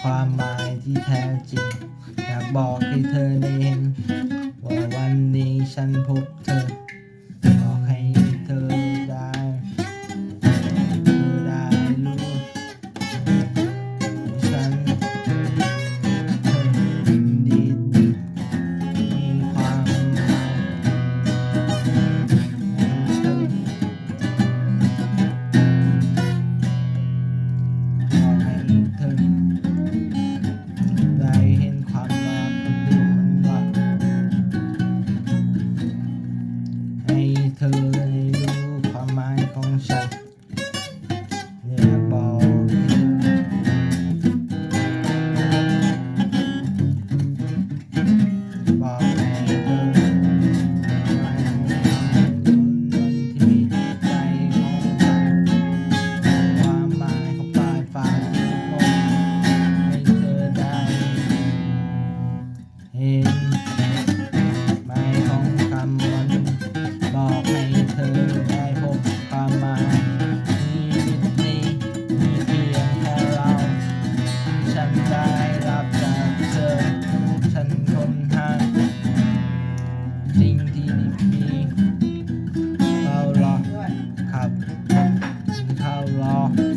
ความหมายที่แท้จริง อยากบอกให้เธอได้เห็น ว่าวันนี้ฉันพบเธอ เ